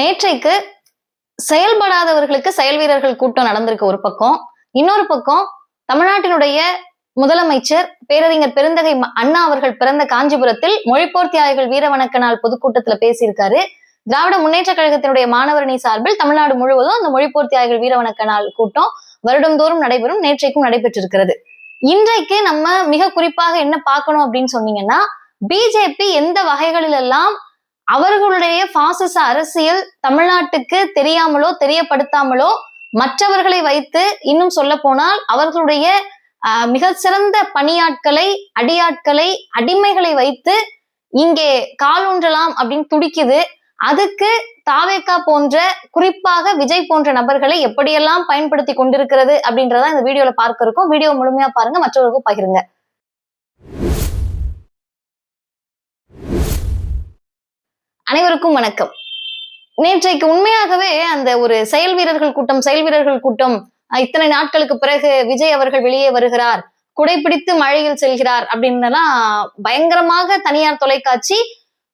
நேற்றைக்கு செயல்படாதவர்களுக்கு செயல் வீரர்கள் கூட்டம் நடந்திருக்கு ஒரு பக்கம். இன்னொரு பக்கம் தமிழ்நாட்டினுடைய முதலமைச்சர் பேரறிஞர் பெருந்தகை அண்ணா அவர்கள் பிறந்த காஞ்சிபுரத்தில் மொழிப்போர் தியாகிகள் வீர வணக்க நாள் பொதுக்கூட்டத்துல பேசியிருக்காரு. திராவிட முன்னேற்ற கழகத்தினுடைய மாணவரணி சார்பில் தமிழ்நாடு முழுவதும் அந்த மொழிப்போர் தியாகிகள் வீர வணக்க நாள் கூட்டம் வருடந்தோறும் நடைபெறும் நேற்றைக்கும் நடைபெற்றிருக்கிறது. இன்றைக்கு நம்ம மிக குறிப்பாக என்ன பார்க்கணும் அப்படின்னு சொன்னீங்கன்னா பிஜேபி எந்த வகைகளிலெல்லாம் அவர்களுடைய பாசிச அரசியல் தமிழ்நாட்டுக்கு தெரியாமலோ தெரியப்படுத்தாமலோ மற்றவர்களை வைத்து இன்னும் சொல்ல போனால் அவர்களுடைய ஆஹ், சிறந்த பணியாட்களை அடியாட்களை அடிமைகளை வைத்து இங்கே காலூன்றலாம் அப்படின்னு துடிக்குது. அதுக்கு தாவேக்கா போன்ற குறிப்பாக விஜய் போன்ற நபர்களை எப்படியெல்லாம் பயன்படுத்தி கொண்டிருக்கிறது அப்படின்றத இந்த வீடியோல பார்க்க இருக்கும் வீடியோ முழுமையா பாருங்க மற்றவர்களுக்கும் பகிருங்க. அனைவருக்கும் வணக்கம். நேற்றைக்கு உண்மையாகவே அந்த ஒரு செயல் வீரர்கள் கூட்டம் செயல் வீரர்கள் கூட்டம் இத்தனை நாட்களுக்கு பிறகு விஜய் அவர்கள் வெளியே வருகிறார் குடைப்பிடித்து மழையில் செல்கிறார் அப்படின்னலாம் பயங்கரமாக தனியார் தொலைக்காட்சி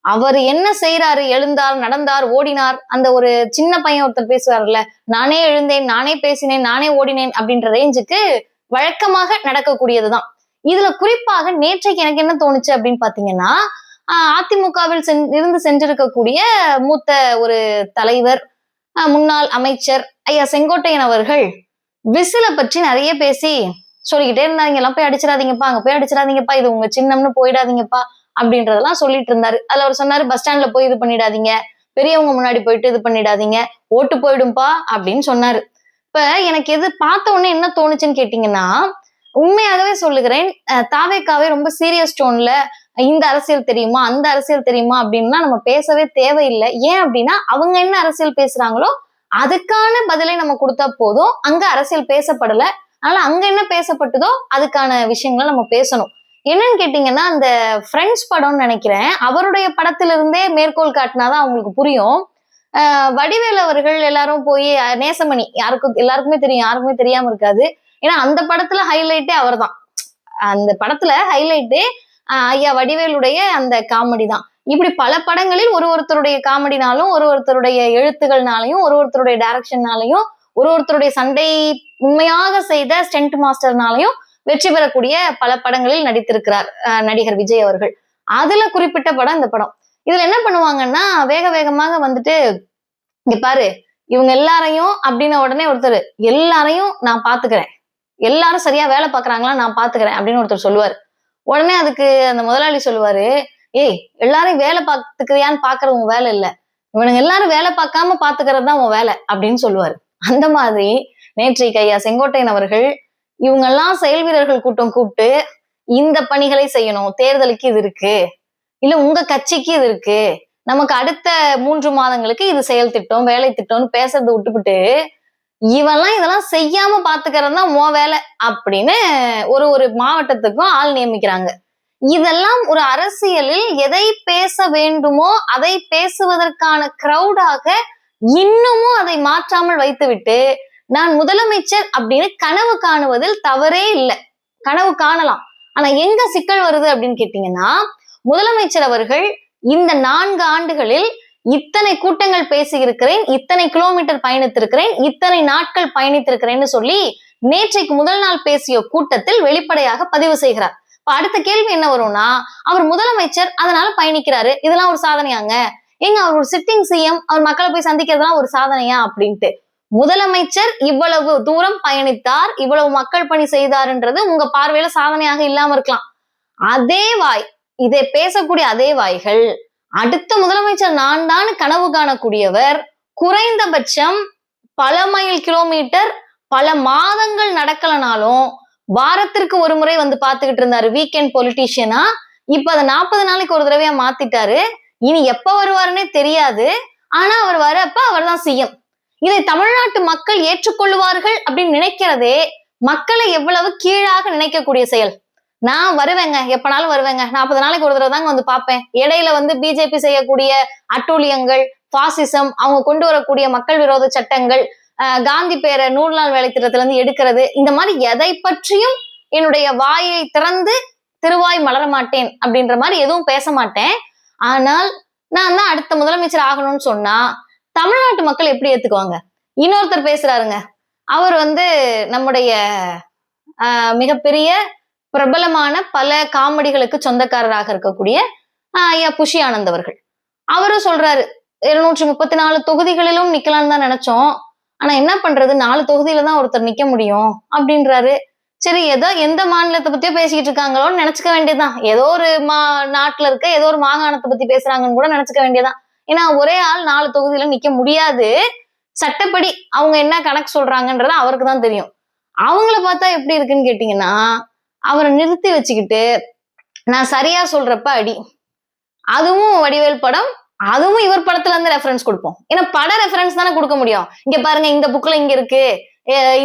அவர் என்ன செய்யறாரு எழுந்தார் நடந்தார் ஓடினார் அந்த ஒரு சின்ன பையன் ஒருத்தர் பேசுவார்ல நானே எழுந்தேன் நானே பேசினேன் நானே ஓடினேன் அப்படின்ற ரேஞ்சுக்கு வழக்கமாக நடக்கக்கூடியதுதான். இதுல குறிப்பாக நேற்றைக்கு எனக்கு என்ன தோணுச்சு அப்படின்னு பாத்தீங்கன்னா அதிமுகவில் சென்- இருந்து சென்றிருக்கக்கூடிய மூத்த ஒரு தலைவர் ஆஹ் முன்னாள் அமைச்சர் ஐயா செங்கோட்டையன் அவர்கள் விசில பற்றி நிறைய பேசி சொல்லிக்கிட்டே இருந்தாங்க. எல்லாம் போய் அடிச்சிடாதீங்கப்பா அங்க போய் அடிச்சிடாதீங்கப்பா இது உங்க சின்னம்னு போயிடாதீங்கப்பா அப்படின்றதெல்லாம் சொல்லிட்டு இருந்தாரு. அதுல அவர் சொன்னாரு பஸ் ஸ்டாண்ட்ல போய் இது பண்ணிடாதீங்க பெரியவங்க முன்னாடி போயிட்டு இது பண்ணிடாதீங்க ஓட்டு போயிடும்பா அப்படின்னு சொன்னாரு. இப்ப எனக்கு எது பார்த்த உடனே என்ன தோணுச்சுன்னு கேட்டீங்கன்னா உண்மையாகவே சொல்லுகிறேன் தாவேக்காவே ரொம்ப சீரியஸ் டோன்ல இந்த அரசியல் தெரியுமா? அந்த அரசியல் தெரியுமா? அப்படின்னா நம்ம பேசவே தேவையில்லை. ஏன் அப்படின்னா அவங்க என்ன அரசியல் பேசுறாங்களோ அதுக்கான பதிலை நம்ம கொடுத்தா போதும். அங்க அரசியல் பேசப்படல. அதனால அங்க என்ன பேசப்பட்டதோ அதுக்கான விஷயங்களை நம்ம பேசணும். என்னன்னு கேட்டீங்கன்னா அந்த ஃப்ரெண்ட்ஸ் படம்னு நினைக்கிறேன். அவருடைய படத்திலிருந்தே மேற்கோள் காட்டினாதான் அவங்களுக்கு புரியும். வடிவேல் அவர்கள் எல்லாரும் போய் நேசமணி யாருக்கும் எல்லாருக்குமே தெரியும். யாருக்குமே தெரியாம இருக்காது. ஏன்னா அந்த படத்துல ஹைலைட்டே அவர்தான். அந்த படத்துல ஹைலைட்டே ஐயா வடிவேலுடைய அந்த காமெடி தான். இப்படி பல படங்களில் ஒரு ஒருத்தருடைய காமெடினாலும் ஒரு ஒருத்தருடைய எழுத்துகள்னாலையும் ஒரு ஒருத்தருடைய டைரக்ஷன்னாலையும் ஒரு ஒருத்தருடைய சண்டை உண்மையாக செய்த ஸ்டென்ட் மாஸ்டர்னாலையும் வெற்றி பெறக்கூடிய பல படங்களில் நடித்திருக்கிறார் அஹ் நடிகர் விஜய் அவர்கள். அதுல குறிப்பிட்ட படம் இந்த படம். இதுல என்ன பண்ணுவாங்கன்னா வேக வேகமாக வந்துட்டு இங்க பாரு இவங்க எல்லாரையும் அப்படின்ன உடனே ஒருத்தர் எல்லாரையும் நான் பாத்துக்கிறேன். எல்லாரும் சரியா வேலை பாக்குறாங்களா நான் பாத்துக்கிறேன் அப்படின்னு ஒருத்தர் சொல்லுவார். உடனே அதுக்கு அந்த முதலாளி சொல்லுவாரு ஏய் எல்லாரையும் வேலை பார்த்துக்கிறியான்னு பாக்குறது உன் வேலை இல்ல. இவனுங்க எல்லாரும் வேலை பார்க்காம பாத்துக்கிறது தான் உன் வேலை அப்படின்னு சொல்லுவாரு. அந்த மாதிரி நேற்றைக்கு ஐயா செங்கோட்டையன் அவர்கள் இவங்கெல்லாம் செயல் வீரர்கள் கூட்டம் கூப்பிட்டு இந்த பணிகளை செய்யணும். தேர்தலுக்கு இது இருக்கு. இல்ல உங்க கட்சிக்கு இது இருக்கு. நமக்கு அடுத்த மூன்று மாதங்களுக்கு இது செயல் திட்டம் வேலை திட்டம்னு பேசுறதை விட்டுவிட்டு இவெல்லாம் இதெல்லாம் செய்யாம பாத்துக்கிறது தான் உன் வேலை அப்படின்னு ஒரு ஒரு மாவட்டத்துக்கும் ஆள் நியமிக்கிறாங்க. இதெல்லாம் ஒரு அரசியலில் எதை பேச வேண்டுமோ அதை பேசுவதற்கான கிரௌடாக இன்னமும் அதை மாற்றாமல் வைத்துவிட்டு நான் முதலமைச்சர் அப்படின்னு கனவு காணுவதில் தவறே இல்லை. கனவு காணலாம். ஆனா எங்க சிக்கல் வருது அப்படின்னு கேட்டீங்கன்னா முதலமைச்சர் அவர்கள் இந்த நான்கு ஆண்டுகளில் இத்தனை கூட்டங்கள் பேசியிருக்கிறேன் இத்தனை கிலோமீட்டர் பயணித்திருக்கிறேன் இத்தனை நாட்கள் பயணித்திருக்கிறேன்னு சொல்லி நேற்றைக்கு முதல் நாள் பேசிய கூட்டத்தில் வெளிப்படையாக பதிவு செய்கிறார். இப்ப அடுத்த கேள்வி என்ன வரும்னா அவர் முதலமைச்சர் அதனால பயணிக்கிறாரு இதெல்லாம் ஒரு சாதனையாங்க. ஏங்க அவர் ஒரு சிட்டிங் சிஎம் அவர் மக்களை போய் சந்திக்கிறதுலாம் ஒரு சாதனையா அப்படின்ட்டு. முதலமைச்சர் இவ்வளவு தூரம் பயணித்தார் இவ்வளவு மக்கள் பணி செய்தார்ன்றது உங்க பார்வையில சாதனையாக இல்லாம இருக்கலாம். அதே வாய் இதை பேசக்கூடிய அதே வாய்கள் அடுத்த முதலமைச்சர் நான் தான் கனவு காணக்கூடியவர். குறைந்தபட்சம் பல மைல் கிலோமீட்டர் பல மாதங்கள் நடக்கலனாலும் வாரத்திற்கு ஒரு முறை வந்து பாத்துக்கிட்டு இருந்தாரு வீக்கெண்ட் பொலிட்டீஷியனா இப்ப அதை நாற்பது நாளைக்கு ஒரு தடவையா மாத்திட்டாரு. இனி எப்ப வருவாருன்னே தெரியாது. ஆனா அவர் வரப்ப அவர் தான் சிஎம் இதை தமிழ்நாட்டு மக்கள் ஏற்றுக்கொள்வார்கள் அப்படின்னு நினைக்கிறதே மக்களை எவ்வளவு கீழாக நினைக்கக்கூடிய செயல். நான் வருவேங்க எப்பனாலும் வருவேங்க. நாற்பது நாளைக்கு ஒரு தடவை தாங்க வந்து பார்ப்பேன். இடையில வந்து பிஜேபி செய்யக்கூடிய அட்டூழியங்கள் பாசிசம் அவங்க கொண்டு வரக்கூடிய மக்கள் விரோத சட்டங்கள் ஆஹ் காந்தி பேரை நூறு நாள் வேலை திட்டத்துல இருந்து எடுக்கிறது இந்த மாதிரி எதை பற்றியும் என்னுடைய வாயை திறந்து திருவாய் மலர மாட்டேன் அப்படின்ற மாதிரி எதுவும் பேச மாட்டேன். ஆனால் நான் தான் அடுத்த முதலமைச்சர் ஆகணும்னு சொன்னா தமிழ்நாட்டு மக்கள் எப்படி ஏத்துக்குவாங்க? இன்னொருத்தர் பேசுறாருங்க. அவர் வந்து நம்முடைய மிகப்பெரிய பிரபலமான பல காமெடிகளுக்கு சொந்தக்காரராக இருக்கக்கூடிய ஆஹ், ஐயா புஷி ஆனந்த் அவர்கள். அவரும் சொல்றாரு இருநூற்றி முப்பத்தி நாலு தொகுதிகளிலும் நிக்கலாம்னு தான் நினைச்சோம். ஆனா என்ன பண்றது நாலு தொகுதியில தான் ஒருத்தர் நிக்க முடியும் அப்படின்றாரு. சரி ஏதோ எந்த மாநிலத்தை பத்தியோ பேசிக்கிட்டு இருக்காங்களோன்னு நினைச்சுக்க வேண்டியதுதான். ஏதோ ஒரு மா நாட்டுல இருக்க ஏதோ ஒரு மாகாணத்தை பத்தி பேசுறாங்கன்னு கூட நினைச்சுக்க வேண்டியதான் ஏன்னா ஒரே ஆள் நாலு தொகுதியில நிக்க முடியாது. சட்டப்படி அவங்க என்ன கணக்கு சொல்றாங்கன்றது அவருக்கு தான் தெரியும். அவங்கள பார்த்தா எப்படி இருக்குன்னு கேட்டீங்கன்னா அவரை நிறுத்தி வச்சுக்கிட்டு நான் சரியா சொல்றப்ப அடி. அதுவும் வடிவேல் படம் அதுவும் இவர் படத்துல இருந்து ரெஃபரன்ஸ் கொடுப்போம். ஏன்னா பட ரெஃபரன்ஸ் தானே கொடுக்க முடியும். இங்க பாருங்க இந்த புக்ல இங்க இருக்கு.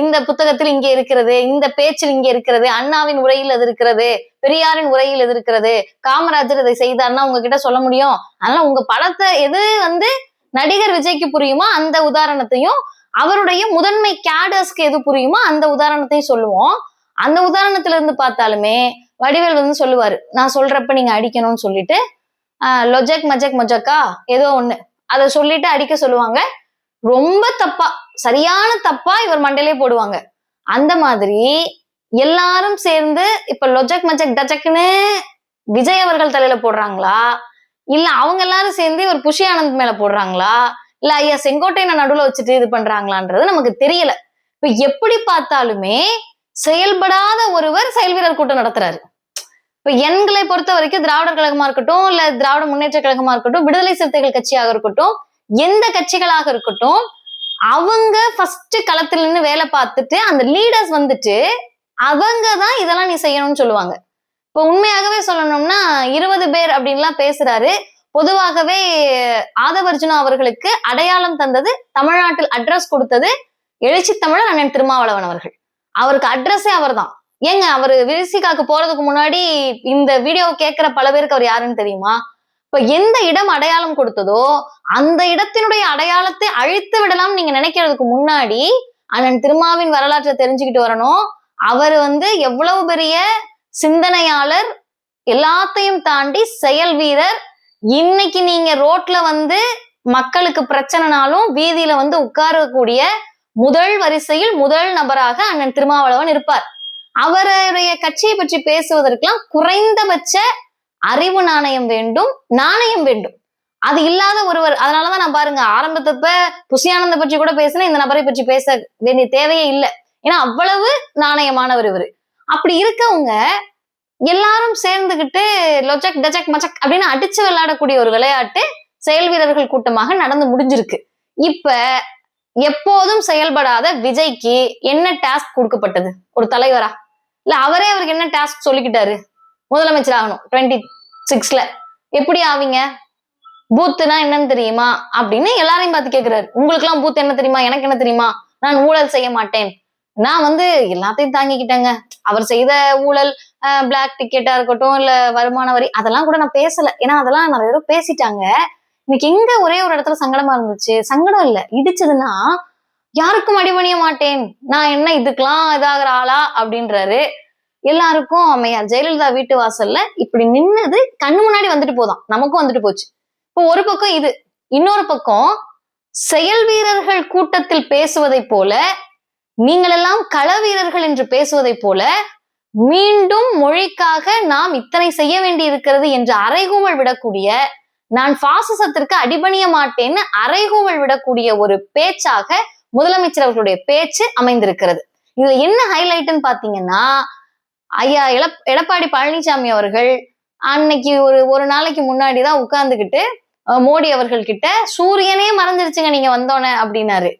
இந்த புத்தகத்தில் இங்க இருக்கிறது இந்த பேச்சில் இங்க இருக்கிறது அண்ணாவின் உரையில் அது இருக்கிறது பெரியாரின் உரையில் அது இருக்கிறது காமராஜர் இதை செய்தார்னா உங்ககிட்ட சொல்ல முடியும். அதனால உங்க படத்தை எது வந்து நடிகர் விஜய்க்கு புரியுமோ அந்த உதாரணத்தையும் அவருடைய முதன்மை கேடர்ஸ்க்கு எது புரியுமோ அந்த உதாரணத்தையும் சொல்லுவோம். அந்த உதாரணத்துல இருந்து பார்த்தாலுமே வடிவேல் வந்து சொல்லுவாரு நான் சொல்றப்ப நீங்க அடிக்கணும்னு சொல்லிட்டு லொஜக் மஜக் மொஜக்கா? ஏதோ ஒண்ணு. அதை சொல்லிட்டு அடிக்க சொல்லுவாங்க. ரொம்ப தப்பா சரியான தப்பா இவர் மண்டையிலே போடுவாங்க. அந்த மாதிரி எல்லாரும் சேர்ந்து இப்ப லொஜக் மஜக் டஜக்னு விஜய் அவர்கள் தலையில போடுறாங்களா? இல்ல அவங்க எல்லாரும் சேர்ந்து இவர் புஷி ஆனந்த் மேல போடுறாங்களா? இல்ல ஐயா செங்கோட்டையனை நடுவுல வச்சுட்டு இது பண்றாங்களான்றது நமக்கு தெரியல. இப்ப எப்படி பார்த்தாலுமே செயல்படாத ஒருவர் செயல் வீரர் கூட்டம் நடத்துறாரு. இப்ப எண்களை பொறுத்த வரைக்கும் திராவிடர் கழகமா இருக்கட்டும் இல்ல திராவிட முன்னேற்ற கழகமா இருக்கட்டும் விடுதலை சிறுத்தைகள் கட்சியாக இருக்கட்டும் எந்த கட்சிகளாக இருக்கட்டும் அவங்க ஃபர்ஸ்ட் களத்துல நின்று வேலை பார்த்துட்டு அந்த லீடர்ஸ் வந்துட்டு அவங்க தான் இதெல்லாம் நீ செய்யணும்னு சொல்லுவாங்க. இப்போ உண்மையாகவே சொல்லணும்னா இருபது பேர் அப்படின்லாம் பேசுறாரு. பொதுவாகவே ஆதவர்ஜுனா அவர்களுக்கு அடையாளம் தந்தது தமிழ்நாட்டில் அட்ரஸ் கொடுத்தது எழுச்சி தமிழர் அண்ணன் திருமாவளவன் அவர்கள். அவருக்கு அட்ரஸே அவர்தான். ஏங்க அவர் விரிசிகாக்கு போறதுக்கு முன்னாடி இந்த வீடியோ கேட்கிற பல பேருக்கு அவர் யாருன்னு தெரியுமா? இப்ப எந்த இடம் அடையாளம் கொடுத்ததோ அந்த இடத்தினுடைய அடையாளத்தை அழித்து விடலாம் நீங்க நினைக்கிறதுக்கு முன்னாடி அண்ணன் திருமாவின் வரலாற்றை தெரிஞ்சுக்கிட்டு வரணும். அவர் வந்து எவ்வளவு பெரிய சிந்தனையாளர் எல்லாத்தையும் தாண்டி செயல் வீரர். இன்னைக்கு நீங்க ரோட்ல வந்து மக்களுக்கு பிரச்சனைனாலும் வீதியில வந்து உட்காரக்கூடிய முதல் வரிசையில் முதல் நபராக அண்ணன் திருமாவளவன் இருப்பார். அவருடைய கட்சியை பற்றி பேசுவதற்கெல்லாம் குறைந்தபட்ச அறிவு நாணயம் வேண்டும் நாணயம் வேண்டும். அது இல்லாத ஒருவர் அதனாலதான் நான் பாருங்க ஆரம்பத்தப்ப புசியானந்த பற்றி கூட பேசினேன் இந்த நபரை பற்றி பேச வேண்டிய தேவையே இல்லை. ஏன்னா அவ்வளவு நாணயமானவர் இவரு. அப்படி இருக்கவங்க எல்லாரும் சேர்ந்துகிட்டு லொஜக் டஜக் மச்சக் அப்படின்னு அடிச்சு விளையாடக்கூடிய ஒரு விளையாட்டு செயல் வீரர்கள் கூட்டமாக நடந்து முடிஞ்சிருக்கு. இப்ப எப்போதும் செயல்படாத விஜய்க்கு என்ன டாஸ்க் கொடுக்கப்பட்டது? ஒரு தலைவரா? இல்ல அவரே அவருக்கு என்ன டாஸ்க் சொல்லிக்கிட்டாரு? முதலமைச்சர் ஆகணும் டுவெண்ட்டி சிக்ஸ்ல எப்படி ஆவீங்க? பூத்துனா என்னன்னு தெரியுமா? அப்படின்னு எல்லாரையும் பார்த்து கேக்குறாரு. உங்களுக்கு எல்லாம் பூத் என்ன தெரியுமா? எனக்கு என்ன தெரியுமா? நான் ஊழல் செய்ய மாட்டேன். நான் வந்து எல்லாத்தையும் தாங்கிக்கிட்டேங்க. அவர் செய்த ஊழல் பிளாக் டிக்கெட்டா இருக்கட்டும் இல்ல வருமான வரி அதெல்லாம் கூட நான் பேசல. ஏன்னா அதெல்லாம் நிறைய பேரும் பேசிட்டாங்க. இன்னைக்கு எங்க ஒரே ஒரு இடத்துல சங்கடமா இருந்துச்சு? சங்கடம் இல்ல. இடிச்சதுன்னா யாருக்கும் அடிபணிய மாட்டேன். நான் என்ன இதுக்கெல்லாம் இதாகிற ஆளா? அப்படின்றாரு. எல்லாருக்கும் அம்மையார் ஜெயலலிதா வீட்டு வாசல்ல இப்படி நின்னது கண்ணு முன்னாடி வந்துட்டு போதான். நமக்கும் வந்துட்டு போச்சு. இப்போ ஒரு பக்கம் இது. இன்னொரு பக்கம் செயல் வீரர்கள் கூட்டத்தில் பேசுவதை போல நீங்கள் எல்லாம் கள வீரர்கள் என்று பேசுவதை போல மீண்டும் மொழிக்காக நாம் இத்தனை செய்ய வேண்டி இருக்கிறது என்று அறைகூவல் விடக்கூடிய நான் பாசிசத்திற்கு அடிபணிய மாட்டேன்னு அறைகூவல் விடக்கூடிய ஒரு பேச்சாக முதலமைச்சர் அவர்களுடைய பேச்சு அமைந்திருக்கிறது. இதுல என்ன ஹைலைட்னு பாத்தீங்கன்னா ஐயா எடப் எடப்பாடி பழனிசாமி அவர்கள் அன்னைக்கு ஒரு ஒரு நாளைக்கு முன்னாடி தான் உட்கார்ந்துகிட்டு மோடி அவர்கள் கிட்ட சூரியனே மறைஞ்சிருச்சுங்க நீங்க வந்தோன்னே அப்படின்னாரு.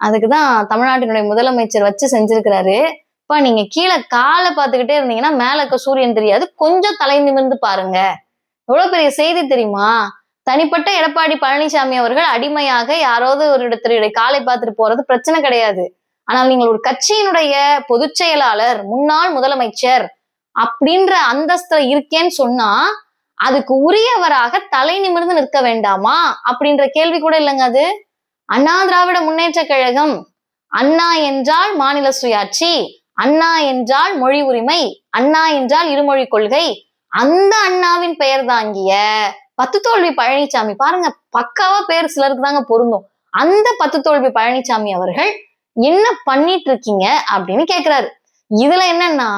அதுக்குதான் தமிழ்நாட்டினுடைய முதலமைச்சர் வச்சு செஞ்சிருக்கிறாரு. இப்ப நீங்க கீழே காலை பார்த்துக்கிட்டே இருந்தீங்கன்னா மேல இருக்க சூரியன் தெரியாது. கொஞ்சம் தலை நிமிர்ந்து பாருங்க. எவ்வளவு பெரிய செய்தி தெரியுமா? தனிப்பட்ட எடப்பாடி பழனிசாமி அவர்கள் அடிமையாக யாராவது ஒரு இடத்தினுடைய காலை பார்த்துட்டு போறது பிரச்சனை கிடையாது. ஆனால் நீங்கள் ஒரு கட்சியினுடைய பொதுச் செயலாளர் முன்னாள் முதலமைச்சர் அப்படின்ற அந்தஸ்துல இருக்கேன்னு சொன்னா அதுக்கு உரியவராக தலை நிமிர்ந்து நிற்க வேண்டாமா? அப்படின்ற கேள்வி கூட இல்லைங்க அது. அண்ணா திராவிட முன்னேற்ற கழகம் அண்ணா என்றால் மாநில சுயாட்சி அண்ணா என்றால் மொழி உரிமை அண்ணா என்றால் இருமொழி கொள்கை அந்த அண்ணாவின் பெயர் தாங்கிய பத்து தோல்வி பழனிசாமி பாருங்க பக்காவா பேர் சிலருக்கு தாங்க பொருந்தும். அந்த பத்து தோல்வி பழனிசாமி அவர்கள் என்ன பண்ணிட்டு இருக்கீங்க அப்படின்னு கேக்குறாரு. இதுல என்னன்னா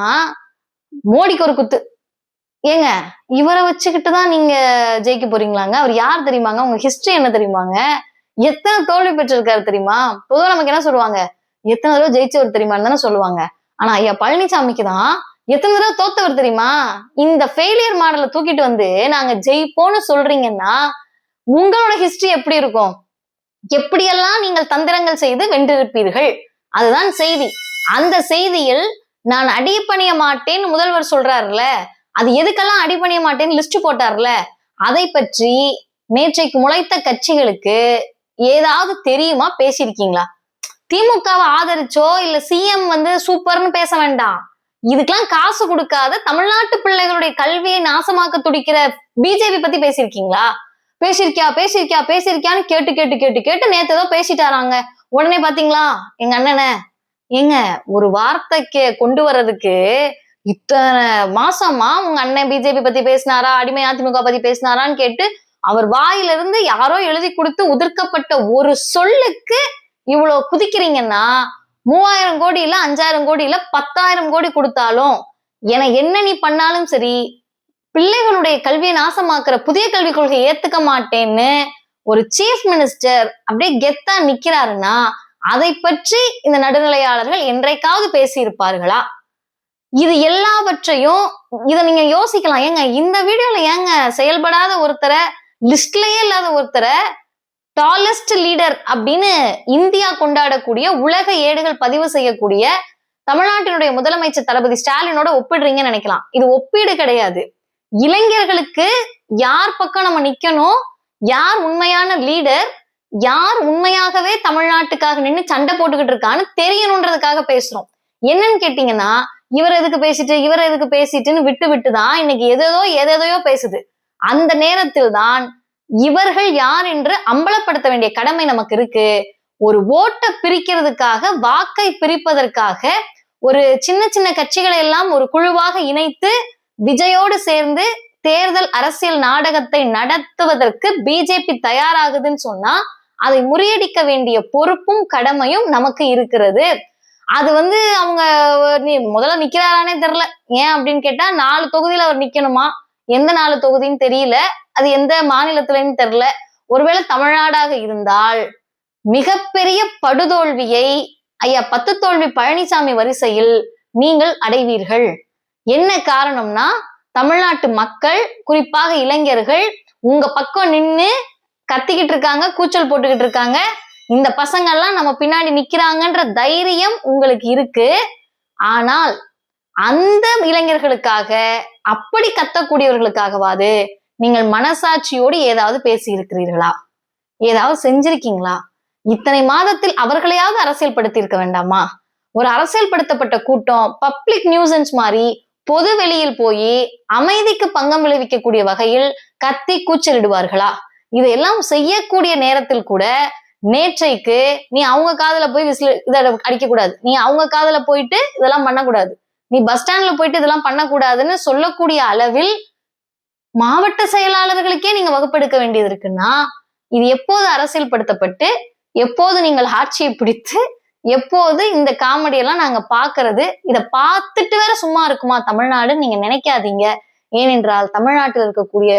மோடிக்கு ஒரு குத்து. ஏங்க இவரை வச்சுக்கிட்டு தான் நீங்க ஜெயிக்க போறீங்களாங்க? அவர் யார் தெரியுமாங்க? உங்க ஹிஸ்டரி என்ன தெரியுமாங்க? எத்தனை தோல்வி பெற்றிருக்காரு தெரியுமா? பொதுவாக நமக்கு என்ன சொல்லுவாங்க? எத்தனை தடவை ஜெயிச்சவர் தெரியுமான்னு தானே சொல்லுவாங்க. ஆனா ஐயா பழனிசாமிக்கு தான் எத்தனை தடவை தோத்தவர் தெரியுமா? இந்த ஃபெயிலியர் மாடலை தூக்கிட்டு வந்து நாங்க ஜெயிப்போம்னு சொல்றீங்கன்னா உங்களோட ஹிஸ்டரி எப்படி இருக்கும்? எப்படியெல்லாம் நீங்கள் தந்திரங்கள் செய்து வென்றிருப்பீர்கள்? அதுதான் செய்தி. அந்த செய்தியில் நான் அடிப்பணிய மாட்டேன் முதல்வர் சொல்றாருல அது எதுக்கெல்லாம் அடிபணிய மாட்டேன்னு லிஸ்ட் போட்டார்ல அதை பற்றி நேற்றைக்கு முளைத்த கட்சிகளுக்கு ஏதாவது தெரியுமா? பேசியிருக்கீங்களா? திமுகவை ஆதரிச்சோ இல்ல சிஎம் வந்து சூப்பர்னு பேச வேண்டாம். இதுக்கெல்லாம் காசு கொடுக்காத தமிழ்நாட்டு பிள்ளைகளுடைய கல்வியை நாசமாக்க துடிக்கிற பிஜேபி பத்தி பேசியிருக்கீங்களா? பேசியிருக்கியா பேசியிருக்கியா பேசியிருக்கியான்னு கேட்டு கேட்டு கேட்டு கேட்டு நேத்து ஏதோ பேசிட்டாராங்க. உடனே பாத்தீங்களா? எங்க அண்ணனை. ஏங்க ஒரு வார்த்தைக்கு கொண்டு வர்றதுக்கு இத்தனை மாசமா உங்க அண்ணன் பிஜேபி பத்தி பேசினாரா? அடிமை அதிமுக பத்தி பேசினாரான்னு கேட்டு அவர் வாயிலிருந்து யாரோ எழுதி கொடுத்து உதிர்க்கப்பட்ட ஒரு சொல்லுக்கு இவ்வளவு குதிக்கிறீங்கன்னா மூவாயிரம் கோடி இல்ல அஞ்சாயிரம் கோடி இல்ல பத்தாயிரம் கோடி கொடுத்தாலும் என என்ன நீ பண்ணாலும் சரி பிள்ளைகளுடைய கல்வியை நாசமாக்குற புதிய கல்விக் கொள்கையை ஏத்துக்க மாட்டேன்னு ஒரு சீஃப் மினிஸ்டர் அப்படியே கெத்தா நிக்கிறாருன்னா அதை பற்றி இந்த நடுநிலையாளர்கள் என்றைக்காவது பேசியிருப்பார்களா? இது எல்லாவற்றையும் இதை நீங்க யோசிக்கலாம். ஏங்க இந்த வீடியோல ஏங்க செயல்படாத ஒருத்தரை லிஸ்ட்லயே இல்லாத ஒருத்தரை டாலஸ்ட் லீடர் அப்படின்னு இந்தியா கொண்டாடக்கூடிய உலக ஏடுகள் பதிவு செய்யக்கூடிய தமிழ்நாட்டினுடைய முதலமைச்சர் தளபதி ஸ்டாலினோட ஒப்பிடுறீங்கன்னு நினைக்கலாம். இது ஒப்பீடு கிடையாது. இளைஞர்களுக்கு யார் பக்கம் நம்ம நிக்கணும்? யார் உண்மையான லீடர் யார் உண்மையாகவே தமிழ்நாட்டுக்காக நின்று சண்டை போட்டுக்கிட்டு இருக்கான்னு தெரியணுன்றதுக்காக பேசுறோம். என்னன்னு கேட்டீங்கன்னா இவர் எதுக்கு பேசிட்டு இவர் எதுக்கு பேசிட்டுன்னு விட்டு விட்டு தான் இன்னைக்கு எதேதோ எதேதையோ பேசுது. அந்த நேரத்தில் தான் இவர்கள் யார் என்று அம்பலப்படுத்த வேண்டிய கடமை நமக்கு இருக்கு. ஒரு ஓட்டை பிரிக்கிறதுக்காக வாக்கை பிரிப்பதற்காக ஒரு சின்ன சின்ன கட்சிகளை எல்லாம் ஒரு குழுவாக இணைத்து விஜயோடு சேர்ந்து தேர்தல் அரசியல் நாடகத்தை நடத்துவதற்கு பிஜேபி தயாராகுதுன்னு சொன்னா அதை முறியடிக்க வேண்டிய பொறுப்பும் கடமையும் நமக்கு இருக்கிறது. அது வந்து அவங்க நீ முதல்ல நிக்கிறாரானே தெரியல. ஏன் அப்படின்னு கேட்டா நாலு தொகுதியில அவர் நிக்கணுமா? எந்த நாலு தொகுதின்னு தெரியல அது எந்த மாநிலத்துலன்னு தெரியல. ஒருவேளை தமிழ்நாடாக இருந்தால் மிகப்பெரிய படுதோல்வியை ஐயா பத்து தோல்வி பழனிசாமி வரிசையில் நீங்கள் அடைவீர்கள். என்ன காரணம்னா தமிழ்நாட்டு மக்கள் குறிப்பாக இளைஞர்கள் உங்க பக்கம் நின்னு கத்திக்கிட்டு இருக்காங்க கூச்சல் போட்டுக்கிட்டு இருக்காங்க. இந்த பசங்க எல்லாம் நம்ம பின்னாடி நிக்கிறாங்கன்ற தைரியம் உங்களுக்கு இருக்கு. ஆனால் அந்த இளைஞர்களுக்காக அப்படி கத்தக்கூடியவர்களுக்காகவாது நீங்கள் மனசாட்சியோடு ஏதாவது பேசி இருக்கிறீர்களா ஏதாவது செஞ்சிருக்கீங்களா? இத்தனை மாதத்தில் அவர்களையாவது அரசியல் படுத்தியிருக்க வேண்டாமா? ஒரு அரசியல் படுத்தப்பட்ட கூட்டம் பப்ளிக் நியூசன்ஸ் மாதிரி பொது வெளியில் போய் அமைதிக்கு பங்கம் விளைவிக்கக்கூடிய வகையில் கத்தி கூச்சலிடுவார்களா? இதெல்லாம் செய்யக்கூடிய நேரத்தில் கூட நேற்றைக்கு நீ அவங்க காதுல போய் விசில் இதை அடிக்க கூடாது நீ அவங்க காதுல போயிட்டு இதெல்லாம் பண்ணக்கூடாது. நீ பஸ் ஸ்டாண்ட்ல போயிட்டு இதெல்லாம் பண்ணக்கூடாதுன்னு சொல்லக்கூடிய அளவில் மாவட்ட செயலாளர்களுக்கே நீங்க வகுப்பெடுக்க வேண்டியது இருக்குன்னா இது எப்போது அரசியல்படுத்தப்பட்டு எப்போது நீங்கள் ஆட்சியை பிடித்து எப்போது இந்த காமெடி எல்லாம் நாங்க பாக்குறது இதை பார்த்துட்டு வேற சும்மா இருக்குமா தமிழ்நாடு நீங்க நினைக்காதீங்க. ஏனென்றால் தமிழ்நாட்டில் இருக்கக்கூடிய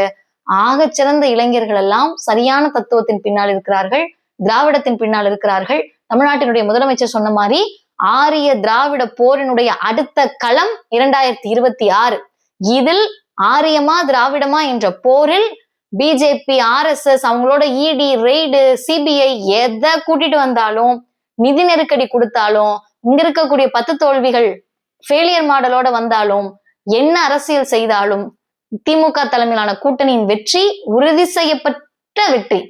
ஆகச்சிறந்த இளைஞர்கள் எல்லாம் சரியான தத்துவத்தின் பின்னால் இருக்கிறார்கள் திராவிடத்தின் பின்னால் இருக்கிறார்கள். தமிழ்நாட்டினுடைய முதலமைச்சர் சொன்ன மாதிரி ஆரிய திராவிட போரினுடைய அடுத்த களம் இரண்டாயிரத்தி இருபத்தி ஆறு. இதில் ஆரியமா திராவிடமா என்ற போரில் பிஜேபி ஆர்எஸ்எஸ் அவங்களோட இடி ரெய்டு சிபிஐ எதை கூட்டிட்டு வந்தாலும் நிதி நெருக்கடி கொடுத்தாலும் இங்க இருக்கக்கூடிய பத்து தோல்விகள் ஃபெயிலியர் மாடலோட வந்தாலும் என்ன அரசியல் செய்தாலும் திமுக தலைமையிலான கூட்டணியின் வெற்றி உறுதி செய்யப்பட்ட வெற்றி.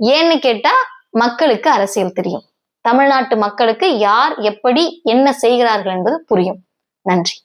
ஏன்னு கேட்டா மக்களுக்கு அரசியல் தெரியும். தமிழ்நாட்டு மக்களுக்கு யார் எப்படி என்ன செய்கிறார்கள் என்பது புரியும். நன்றி.